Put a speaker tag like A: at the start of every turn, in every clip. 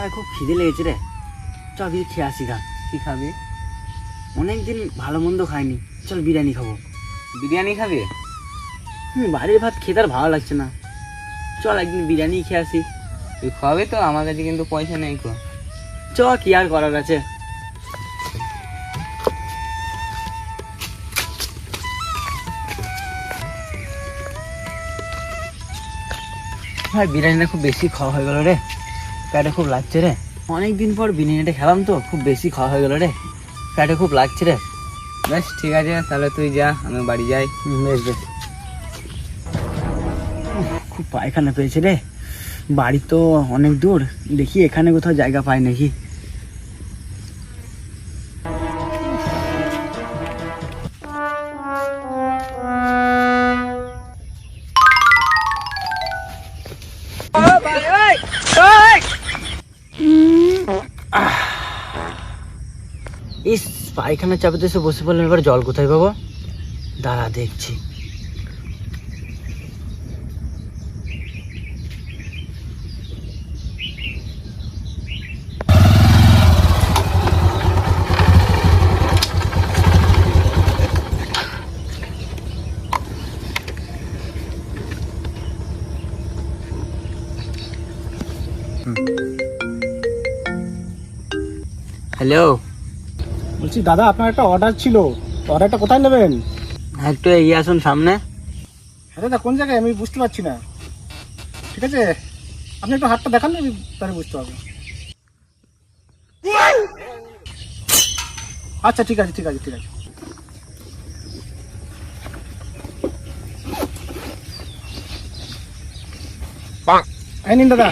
A: আর খুব খিদে লেগেছে রে। চল খেয়ে আসি গা।
B: কি খাবি?
A: অনেকদিন ভালো মন্দ খাইনি। চল বিরিয়ানি খাব।
B: বিরিয়ানি খাবে?
A: হুম বাড়ির ভাত খেতে আর ভালো লাগছে না। চল একদিন বিরিয়ানি খেয়ে আসি।
B: তুই খাবি তো আমার কাছে কিন্তু পয়সা নেই কো।
A: চ কি আর করার আছে? ভাই বিরিয়ানিটা খুব বেশি খাওয়া হয়ে গেল রে। পেটে খুব লাগছে রে। অনেকদিন পর বিরিয়ানিটা খেলাম তো খুব বেশি খাওয়া হয়ে গেলো রে। প্যাটে খুব লাগছে রে।
B: বেশ ঠিক আছে তাহলে তুই যা আমি বাড়ি যাই।
A: বেশ বেশ। খুব পায়খানা পেয়েছে রে। বাড়ি তো অনেক দূর দেখি এখানে কোথাও জায়গা পাই নাকি। ইস পায়খানা চাপে এসে বসে পড়লাম এবার জল কোথায় পাবো? দাঁড়া দেখছি। হ্যালো।
C: বলছি দাদা আপনার একটা অর্ডার ছিল। অর্ডারটা কোথায় নেবেন?
A: একটু এগিয়ে আসুন সামনে।
C: হ্যাঁ দাদা কোন জায়গায়? আমি বুঝতে পারছি না। ঠিক আছে? আপনি একটু হাতটা দেখান না আমি তাহলে বুঝতে পারব। আচ্ছা ঠিক আছে ঠিক আছে ঠিক আছে। এই নিন দাদা।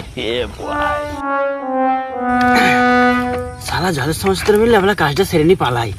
A: সারা জলের সমস্যা মিললে আমরা কাজটা সেরে নি পালাই।